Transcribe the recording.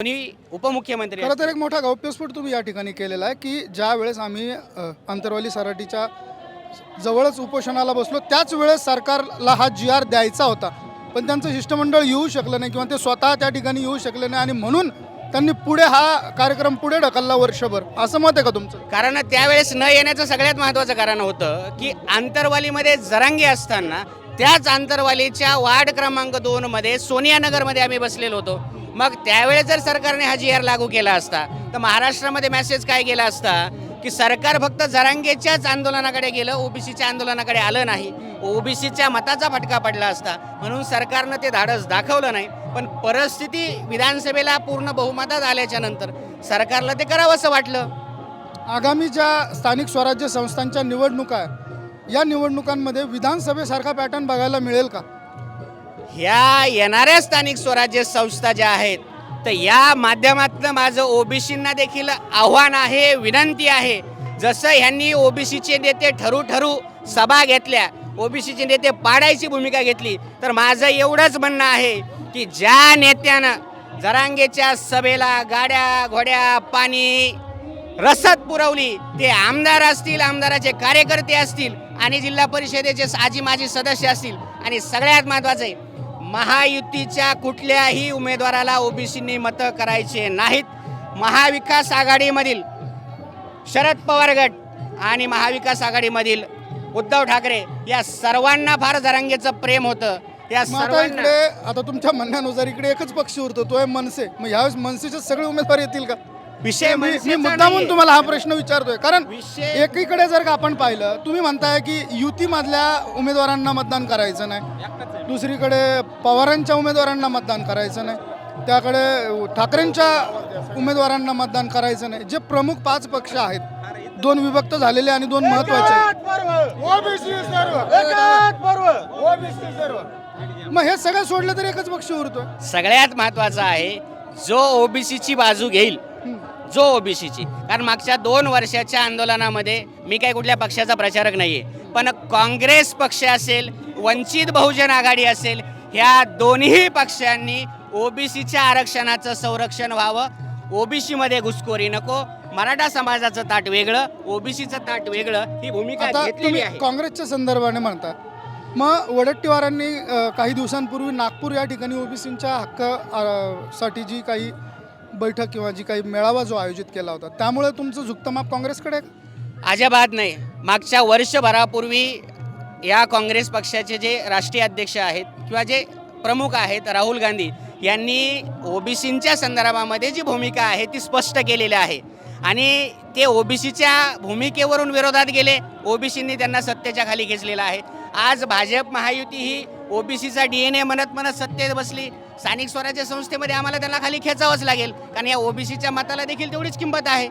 कोणी उपमुख्यमंत्री खरं तर एक मोठा गौप्यस्फोट तुम्ही या ठिकाणी केलेला आहे की ज्या वेळेस आम्ही अ, आंतरवाली सराटीच्या जवळच उपोषणाला बसलो त्याच वेळेस सरकारला हा जी आर द्यायचा होता. पण त्यांचं शिष्टमंडळ येऊ शकलं नाही किंवा ते स्वतः त्या ठिकाणी येऊ शकले नाही आणि म्हणून त्यांनी पुढे हा कार्यक्रम पुढे ढकलला वर्षभर. असं मत आहे का तुमचं? कारण त्यावेळेस न येण्याचं सगळ्यात महत्त्वाचं कारण होतं की आंतरवालीमध्ये जरांगी असताना त्याच आंतरवालीच्या वार्ड क्रमांक दोन मध्ये सोनिया नगरमध्ये आम्ही बसलेलो होतो. मग त्यावेळेस जर सरकारने हा जी आर लागू केला असता तर महाराष्ट्रामध्ये मेसेज काय गेला असता की सरकार फक्त जरांगेच्याच आंदोलनाकडे गेलं ओबीसीच्या आंदोलनाकडे आलं नाही ओबीसीच्या मताचा फटका पडला असता. म्हणून सरकारनं ते धाडस दाखवलं नाही. पण परिस्थिती विधानसभेला पूर्ण बहुमतात आल्याच्यानंतर सरकारला ते करावंसं वाटलं. आगामी ज्या स्थानिक स्वराज्य संस्थांच्या निवडणुका या निवडणुकांमध्ये विधानसभेसारखा पॅटर्न बघायला मिळेल का? ह्या येणाऱ्या स्थानिक स्वराज्य संस्था ज्या आहेत तर या माध्यमातलं माझं ओबीसींना देखील आव्हान आहे विनंती आहे. जसं ह्यांनी ओबीसीचे नेते ठरू ठरू सभा घेतल्या ओबीसीचे नेते पाडायची भूमिका घेतली तर माझं एवढंच म्हणणं आहे की ज्या नेत्यानं जरांगेच्या सभेला गाड्या घोड्या पाणी रसद पुरवली ते आमदार असतील आमदाराचे कार्यकर्ते असतील आणि जिल्हा परिषदेचे आजी माजी सदस्य असतील. आणि सगळ्यात महत्त्वाचं आहे महायुतीच्या कुठल्याही उमेदवाराला ओबीसींनी मतं करायचे नाहीत. महाविकास आघाडीमधील शरद पवार गट आणि महाविकास आघाडीमधील उद्धव ठाकरे या सर्वांना फार जरांगेचं प्रेम होतं. या आता सर्वांना इकडे आता तुमच्या म्हणण्यानुसार इकडे एकच पक्ष उरतो तो आहे मनसे. मग यावेळेस मनसेचे सगळे उमेदवार येतील का? विषय मी- मुद्दामून. तुम्हाला हा प्रश्न विचारतोय. कारण विषय- एकीकडे जर का आपण पाहिलं तुम्ही म्हणताय की युतीमधल्या उमेदवारांना मतदान करायचं नाही. दुसरीकडे पवारांच्या उमेदवारांना मतदान करायचं नाही. त्याकडे ठाकरेंच्या उमेदवारांना मतदान करायचं नाही. जे प्रमुख पाच पक्ष आहेत दोन विभक्त झालेले आणि दोन महत्त्वाचे आहेत. मग हे सगळं सोडलं तर एकच पक्ष उरतोय. सगळ्यात महत्वाचं आहे जो ओबीसीची बाजू घेईल जो ओबीसीची. कारण मागच्या दोन वर्षाच्या आंदोलनामध्ये मी काही कुठल्या पक्षाचा प्रचारक नाहीये. पण काँग्रेस पक्ष असेल वंचित बहुजन आघाडी असेल ह्या दोन्ही पक्षांनी ओबीसीच्या आरक्षणाचं संरक्षण व्हावं. ओबीसी मध्ये घुसखोरी नको. मराठा समाजाचं ताट वेगळं ओबीसीचं ताट वेगळं ही भूमिका घेतलेली तुम्ही आहे. काँग्रेसच्या संदर्भाने म्हणता मग वडट्टीवारांनी काही दिवसांपूर्वी नागपूर या ठिकाणी ओबीसींच्या हक्कसाठी जी काही बैठक किंवा जी काही मेळावा जो आयोजित केला होता त्यामुळे तुमचं झुकतं माप काँग्रेसकडे आहे अजिबात नाही. मागच्या वर्षभरापूर्वी या काँग्रेस पक्षाचे जे राष्ट्रीय अध्यक्ष आहेत किंवा जे प्रमुख आहेत राहुल गांधी यांनी ओबीसींच्या संदर्भामध्ये जी भूमिका आहे ती स्पष्ट केलेली आहे. आणि ते ओबीसीच्या भूमिकेवरून विरोधात गेले ओबीसींनी त्यांना सत्तेच्या खाली खेचलेलं आहे. आज भाजप महायुती ही ओबीसीचा डी एन ए म्हणत म्हणत सत्तेत बसली. स्थानिक स्वराज्य संस्थेमध्ये आम्हाला त्यांना खाली खेचावंच लागेल. कारण या ओबीसीच्या मताला देखील तेवढीच किंमत आहे.